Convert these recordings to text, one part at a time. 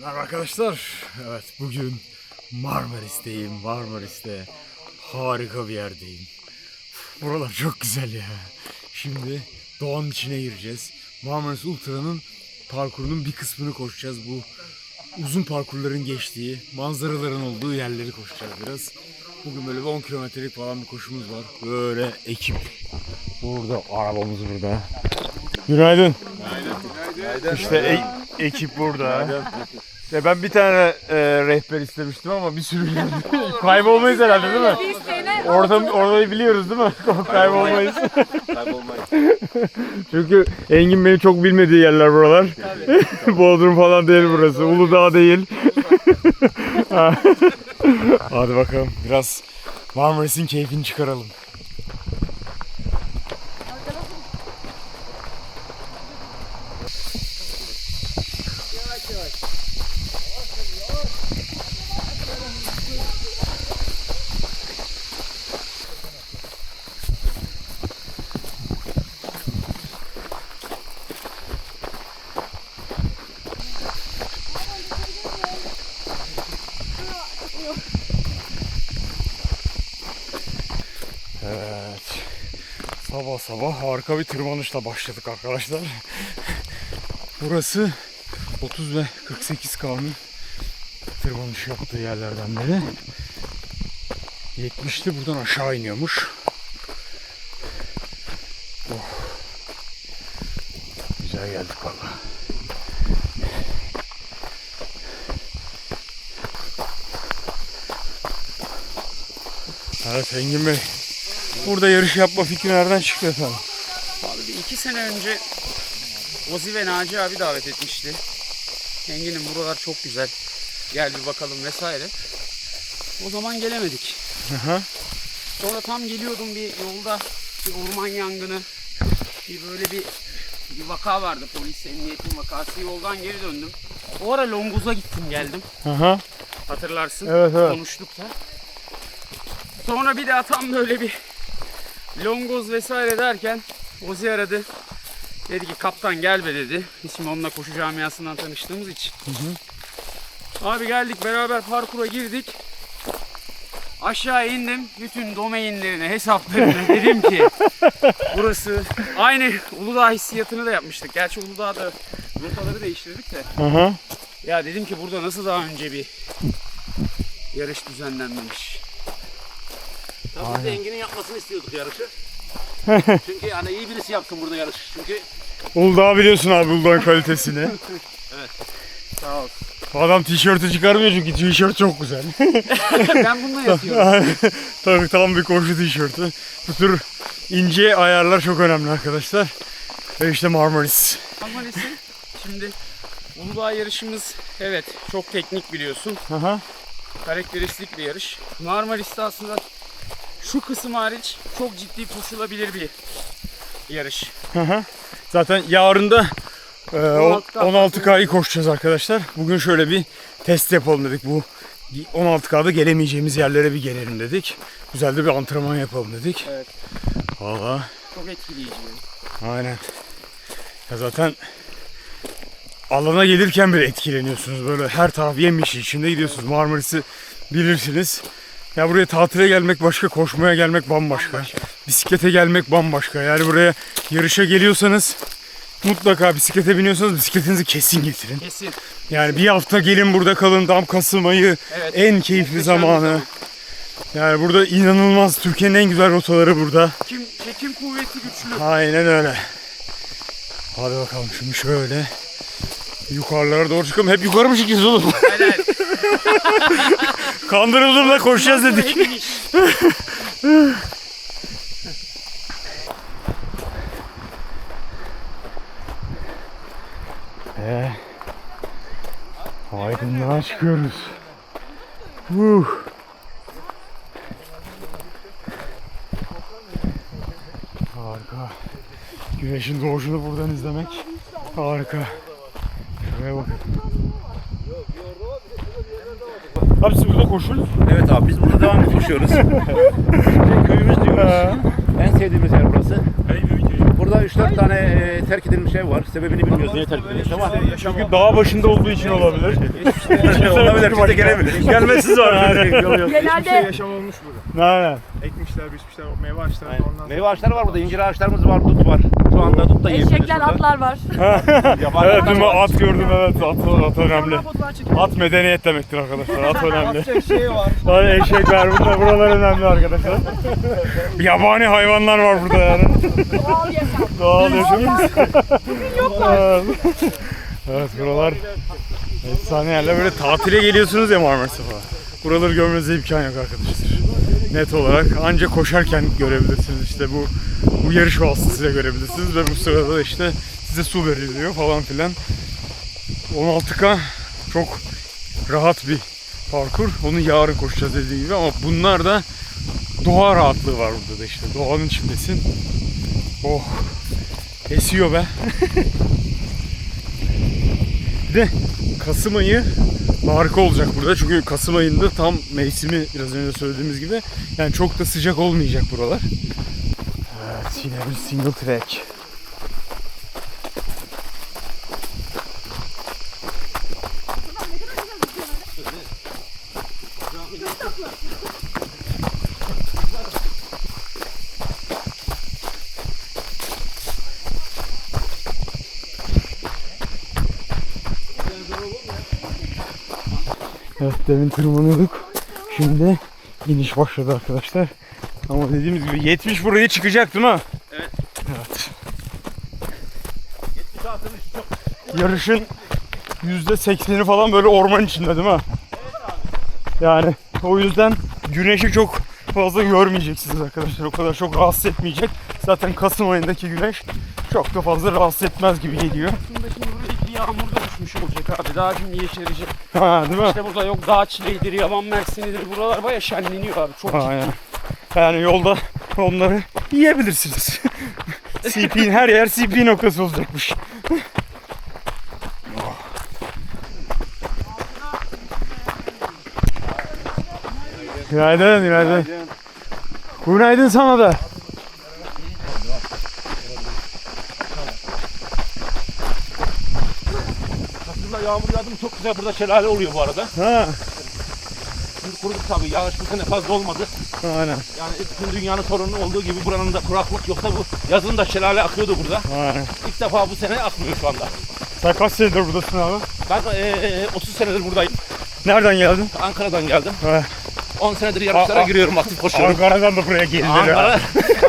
Merhaba arkadaşlar. Evet bugün Marmaris'teyim. Marmaris'te harika bir yerdeyim. Buralar çok güzel ya. Şimdi doğanın içine gireceğiz. Marmaris Ultra'nın parkurunun bir kısmını koşacağız. Bu uzun parkurların geçtiği, manzaraların olduğu yerleri koşacağız biraz. Bugün böyle bir 10 kilometrelik falan bir koşumuz var. Böyle ekip. Burada arabamız burada. Günaydın. İşte e- ekip burada. Ya ben bir tane e, rehber istemiştim ama bir sürü. Kaybolmayız herhalde değil mi? Bir sene Orada orayı biliyoruz değil mi? Kaybolmayız. Kaybolmayın. Çünkü Engin beni çok bilmediği yerler buralar. Bodrum falan değil burası. Uludağ değil. Hadi bakalım biraz Marmaris'in keyfini çıkaralım. Evet. Sabah harika bir tırmanışla başladık arkadaşlar. Burası 30 ve 48 K'nın tırmanış yaptığı yerlerden biri. 70'li buradan aşağı iniyormuş. Oh. Güzel geldik valla. Evet Engin Bey. Burada yarış yapma fikri nereden çıktı efendim? Abi bir iki sene önce Ozi ve Naci abi davet etmişti. Engin'im buralar çok güzel. Gel bir bakalım vesaire. O zaman gelemedik. Aha. Sonra tam geliyordum bir yolda bir orman yangını bir böyle bir bir vaka vardı polis emniyetin vakası yoldan geri döndüm. O ara Longuz'a gittim geldim Aha. hatırlarsın Evet, evet. konuştuk da. Sonra bir daha tam böyle bir Longoz vesaire derken Ozi aradı. Dedi ki kaptan gel be dedi. Şimdi onunla koşu camiasından tanıştığımız için. Abi geldik beraber parkura girdik. Aşağı indim. Bütün domainlerini, hesaplarını dedim ki burası aynı Uludağ hissiyatını da yapmıştık. Gerçi Uludağ'da rotaları değiştirdik de. Aha. Ya dedim ki burada nasıl daha önce bir yarış düzenlenmemiş. Tabii biz de Engin'in yapmasını istiyorduk yarışı. Çünkü yani iyi birisi yapsın burada yarış. Çünkü Uludağ biliyorsun abi Uludağ'ın kalitesini. Evet. Sağ ol. Adam tişörtü çıkarmıyor çünkü tişört çok güzel. ben bununla yatıyorum. Tabii tam bir koşu tişörtü. Bu tür ince ayarlar çok önemli arkadaşlar. Ve işte Marmaris. Marmaris'in şimdi Uludağ yarışımız evet çok teknik biliyorsun. Aha. Karakteristik bir yarış. Marmaris'te aslında şu kısım hariç çok ciddi koşulabilir bir yarış. Aha. Zaten yarın da e, 16K 16K'yı koşacağız arkadaşlar. Bugün şöyle bir test yapalım dedik. Bu 16K'da gelemeyeceğimiz yerlere bir gelelim dedik. Güzel de bir antrenman yapalım dedik. Evet. Valla Çok etkileyici. aynen. Ya zaten alana gelirken bile etkileniyorsunuz. Böyle her taraf yemiş içinde gidiyorsunuz. Marmaris'i bilirsiniz. Ya buraya tatile gelmek başka, koşmaya gelmek bambaşka. Bisiklete gelmek bambaşka. Yani buraya yarışa geliyorsanız mutlaka bisiklete biniyorsanız bisikletinizi kesin getirin. Kesin. Yani bir hafta gelin burada kalın. Tam Kasım ayı Evet. en keyifli bir zamanı. zaman. Yani burada inanılmaz Türkiye'nin en güzel rotaları burada. Çekim, çekim kuvveti güçlü. Aynen öyle. Hadi bakalım şimdi şöyle yukarılara doğru çıkalım. Hep yukarı mı çıkacağız oğlum? Helal. Kandırıldım da koşacağız dedik. Ee, aydınlığa çıkıyoruz. Uh. Harika. Güneşin doğuşunu buradan izlemek harika. Şuraya bakın. Abi siz burada koşun. evet abi biz burada devamlı koşuyoruz. Şimdi köyümüz diyoruz. En sevdiğimiz yer burası. Burada burada 3-4 tane e, terk edilmiş ev var. Sebebini bilmiyoruz niye terk edilmiş ama. Çünkü dağ başında olduğu için olabilir. Olabilir, kimse gelemiyor. Gelmesiz var. Genelde yaşam olmuş burada. Aynen. Ekmişler, biçmişler, meyve ağaçları Aynen. ondan Meyve ağaçları var burada, incir ağaçlarımız var, dut var. Şu anda dut da yiyebiliriz eşekler, atlar var. Evet dün var. at gördüm evet at, at önemli. At medeniyet demektir arkadaşlar at önemli. şey var. Hani eşekler burada buralar önemli arkadaşlar. Yabani hayvanlar var burada yani. Doğal yaşam. Doğal yaşam. Evet. evet buralar efsane yerler. Böyle tatile geliyorsunuz ya Marmaris'e falan. Buraları görmenize imkan yok arkadaşlar. Net olarak ancak koşarken görebilirsiniz işte bu bu yarış vasıtasıyla görebilirsiniz ve bu sırada da işte size su veriliyor falan filan. 16K çok rahat bir parkur. Onu yarın koşacağız dediği gibi ama bunlar da doğa rahatlığı var burada da işte. Doğanın içindesin. Oh. Esiyor be. bir de Kasım ayı harika olacak burada. Çünkü Kasım ayında tam mevsimi biraz önce söylediğimiz gibi. Yani çok da sıcak olmayacak buralar. Yine bir single track. Evet demin tırmanıyorduk. Şimdi iniş başladı arkadaşlar. Ama dediğimiz gibi 70 buraya çıkacak değil mi? Evet. Evet. Yarışın %80'i falan böyle orman içinde değil mi? Yani o yüzden güneşi çok fazla görmeyeceksiniz arkadaşlar. O kadar çok rahatsız etmeyecek. Zaten Kasım ayındaki güneş çok da fazla rahatsız etmez gibi geliyor. Şimdi buraya bir yağmur da düşmüş olacak abi. Daha şimdi yeşerecek. Ha değil mi? İşte burada yok dağ çileğidir, yaban mersinidir. Buralar baya şenleniyor abi. Çok ciddi. Yani yolda onları yiyebilirsiniz. CP'nin her yer CP noktası olacakmış. Günaydın, günaydın. Günaydın sana da. Aslında yağmur yağdı mı çok güzel burada şelale oluyor bu arada. Ha, Şimdi kuruduk tabii, yağış bu sene fazla olmadı. Aynen, Yani bütün dünyanın sorunu olduğu gibi buranın da kuraklık yoksa bu yazın da şelale akıyordu burada. aynen. İlk defa bu sene akmıyor şu anda. Sen kaç senedir buradasın abi? Ben eee 30 senedir buradayım. Nereden geldin? Ankara'dan geldim. Ha, 10 senedir yarışlara giriyorum, aktif koşuyorum. Ankara'dan da buraya geldin. Ankara,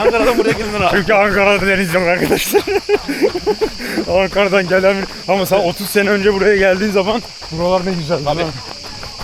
Ankara'dan buraya geldin abi. Çünkü Ankara'da deniz yok arkadaşlar. Ankara'dan gelen bir... Ama sen 30 sene önce buraya geldiğin zaman buralar ne güzeldi. Tabii.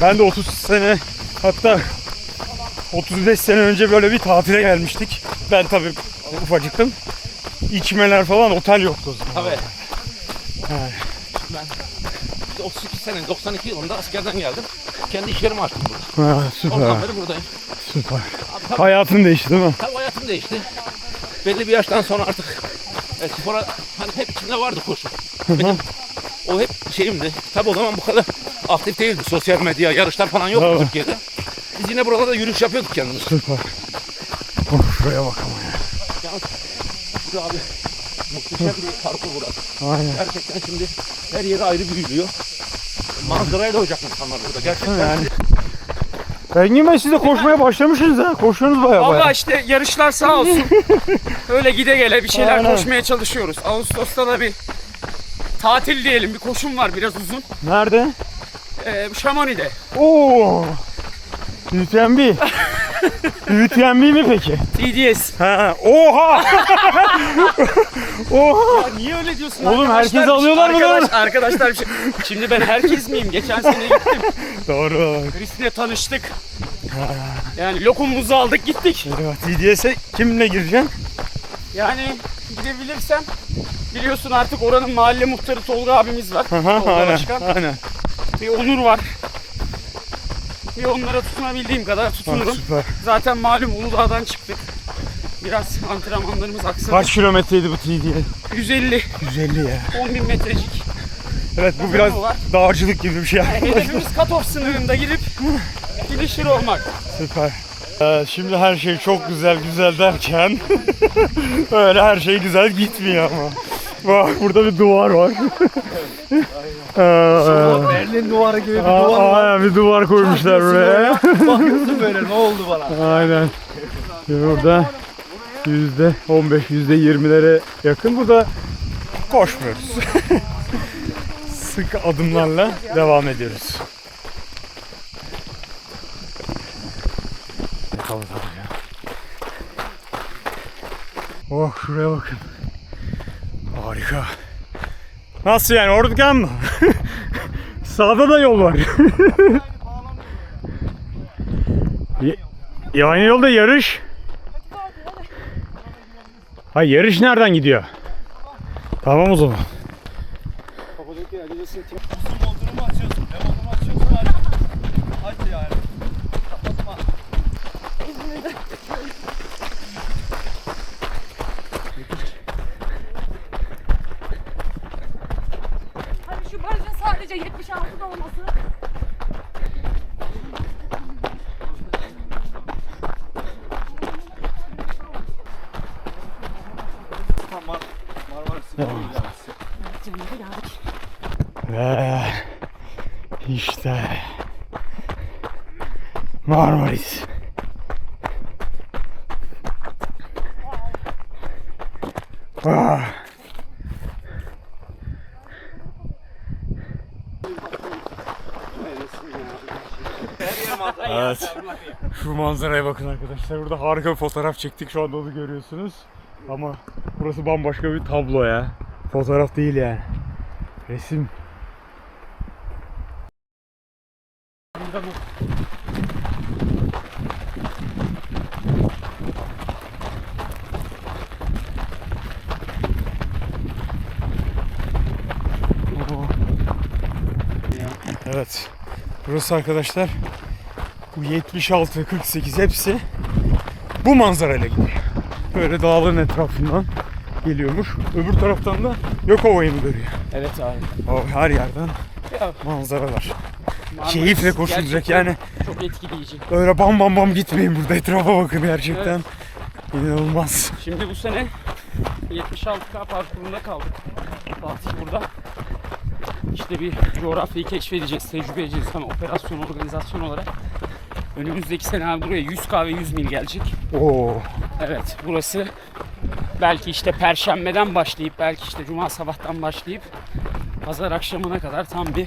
Ben de 30 sene hatta 35 sene önce böyle bir tatile gelmiştik. Ben tabii ufacıktım. İçmeler falan otel yoktu o zaman. Tabii. Evet. Ben işte 32 sene, 92 yılında askerden geldim. Kendi iş yerimi açtım burada. Ha, süper, Ondan beri buradayım. süper. Abi, tabii, Hayatın değişti değil mi? tabii hayatım değişti. Belli bir yaştan sonra artık e, spora hani hep içimde vardı koşu. Benim o hep şeyimdi. Tabii o zaman bu kadar aktif değildi. Sosyal medya, yarışlar falan yoktu. Türkiye'de. Biz yine buralarda yürüyüş yapıyorduk kendimiz. Süper. Of şuraya bak ama ya. Burada abi muhteşem bir parkur burası. Aynen. Gerçekten şimdi her yeri ayrı büyülüyor. Manzarayla olacak insanlar burada. Gerçekten Yani. Engin Bey siz de koşmaya başlamışsınız ha. Koşuyorsunuz baya Valla baya. işte yarışlar sağ olsun. Öyle gide gele bir şeyler Aynen. koşmaya çalışıyoruz. Ağustos'ta da bir tatil diyelim bir koşum var biraz uzun. Nerede? Ee, Şamoni'de. Oo. UTMB. UTMB mi peki? TDS. Ha, oha! oha! Ya niye öyle diyorsun Oğlum, arkadaşlar? herkesi alıyorlar mı Arkadaş, lan? arkadaşlar bir şey. Şimdi ben herkes miyim? Geçen sene gittim. Doğru. Chris'le tanıştık. Yani lokumumuzu aldık gittik. TDS'e kimle gireceksin? Yani gidebilirsem biliyorsun artık oranın mahalle muhtarı Tolga abimiz var. Aha, Tolga aynen, Başkan. aynen. Bir Onur var. Bir onlara tutunabildiğim kadar Ha, tutunurum. süper. Zaten malum Uludağ'dan çıktık. Biraz antrenmanlarımız aksadı. Kaç kilometreydi bu TDS? 150, 150 ya. 10 bin metrecik. Evet bu biraz var. dağcılık gibi bir şey. Hedefimiz cut-off sınırında gidip finisher olmak. Süper. Ee, şimdi her şey çok güzel güzel derken öyle her şey güzel gitmiyor ama. Bak burada bir duvar var. Ee, Berlin duvarı gibi bir duvar var. aynen bir duvar koymuşlar buraya. Bakıyorsun böyle ne oldu bana? Aynen. Şimdi burada yüzde 15, yüzde 20'lere yakın. Burada koşmuyoruz. Sık adımlarla devam ediyoruz. Oh şuraya bakın. Harika. Nasıl yani Ordugam mı? Sağda da yol var. Ya aynı yolda yarış. Ha yarış nereden gidiyor? Tamam o zaman. Bodrumu açıyorsun. Ne bodrumu açıyorsun aç. Aç yani. Kapatma. Hani şu barajın sadece 76'da olması. Tamam. Marmaris'in olacağız. Cennete geldik. Ve işte Marmaris. Ah. Evet. Şu manzaraya bakın arkadaşlar. Burada harika bir fotoğraf çektik. Şu anda onu görüyorsunuz. Ama burası bambaşka bir tablo ya. Fotoğraf değil yani. Resim. Evet. Burası arkadaşlar bu 76, 48 hepsi bu manzarayla gidiyor. Böyle dağların etrafından geliyormuş. Öbür taraftan da Yokova'yı mı görüyor? Evet abi. O her yerden Ya, manzaralar. Marmaris Keyifle koşulacak yani. Çok etkileyici. Öyle bam bam bam gitmeyin burada etrafa bakın gerçekten. İnanılmaz. Şimdi bu sene 76K parkurunda kaldık. Fatih burada. İşte bir coğrafyayı keşfedeceğiz, tecrübe edeceğiz ama operasyon, organizasyon olarak. Önümüzdeki sene abi buraya 100K ve 100 mil gelecek. Oo. Evet burası belki işte perşembeden başlayıp belki işte cuma sabahtan başlayıp pazar akşamına kadar tam bir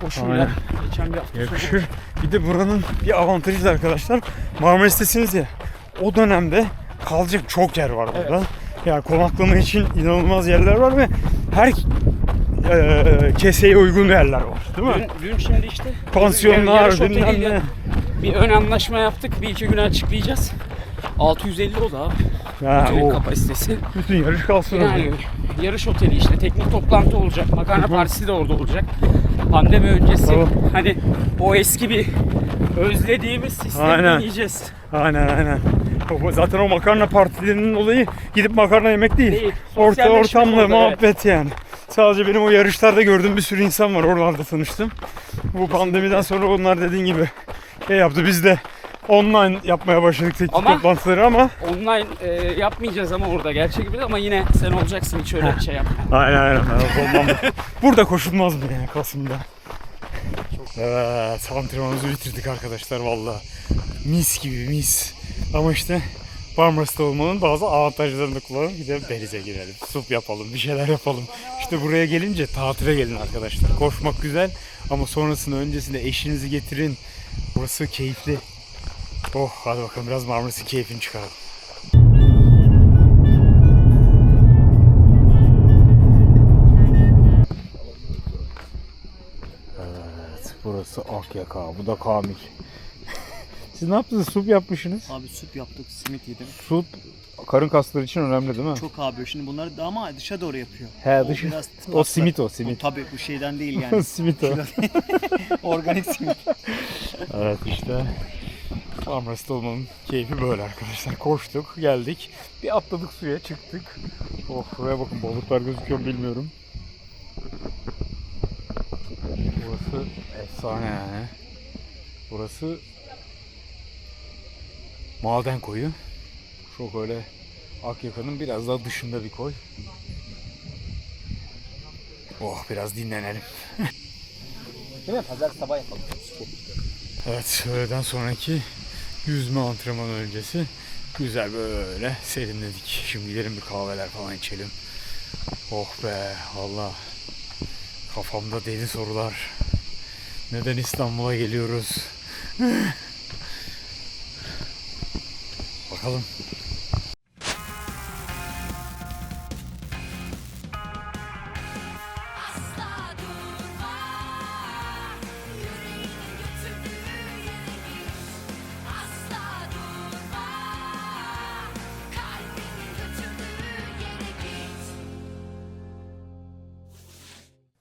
koşuyla Aynen. geçen bir hafta sonu. Bir de buranın bir avantajı da arkadaşlar Marmaris'tesiniz ya. O dönemde kalacak çok yer var burada. Yani konaklama için inanılmaz yerler var ve her eee, keseye uygun yerler var. Değil mi? Dün, dün şimdi işte Pansiyonlar, bilmem ne. bir ön anlaşma yaptık. Bir iki güne açıklayacağız. 650 oda abi. Ha, Otelin o, kapasitesi. bütün yarış kalsın orada. Yani yarış oteli işte teknik toplantı olacak. Makarna partisi de orada olacak. Pandemi öncesi Tamam. hani o eski bir özlediğimiz sistemi Aynen. deneyeceğiz. Aynen aynen. O- Zaten o makarna partilerinin olayı gidip makarna yemek değil. Değil, Orta sosyalleşmek orada, muhabbet yani. Sadece benim o yarışlarda gördüğüm bir sürü insan var. Oralarda tanıştım. Bu pandemiden sonra onlar dediğin gibi şey yaptı. Biz de online yapmaya başladık teknik Ama- toplantıları ama Online e, yapmayacağız ama orada gerçek bir ama yine sen olacaksın hiç öyle şey yapma. Aynen aynen. Burada koşulmaz mı yani Kasım'da? Evet antrenmanımızı bitirdik arkadaşlar valla. Mis gibi mis. Ama işte Marmaris'te olmanın bazı avantajlarını kullanıp gidelim denize girelim. Sup yapalım, bir şeyler yapalım. İşte buraya gelince tatile gelin arkadaşlar. Koşmak güzel ama sonrasında öncesinde eşinizi getirin. Burası keyifli. Oh hadi bakalım biraz Marmaris'in keyfini çıkaralım. Evet burası Akyaka. Bu da Kamil. Siz ne yaptınız? Sup yapmışsınız. Abi süt yaptık, simit yedim. Sup karın kasları için önemli değil mi? Çok abi şimdi bunları da ama dışa doğru yapıyor. He O dışı. biraz O simit o O simit. tabii bu şeyden değil yani. simit o. Organik simit. Evet işte. Marmaris'te olmanın keyfi böyle arkadaşlar. Koştuk, geldik. Bir atladık suya, çıktık. Oh şuraya bakın balıklar gözüküyor mu bilmiyorum. Burası efsane yani. Burası maden koyu. Çok öyle Akyaka'nın biraz daha dışında bir koy. Oh biraz dinlenelim. Değil mi? Pazar sabah yapalım. Evet öğleden sonraki yüzme antrenmanı öncesi güzel böyle serinledik. Şimdi gidelim bir kahveler falan içelim. Oh be Allah. Kafamda deli sorular. Neden İstanbul'a geliyoruz? Bakalım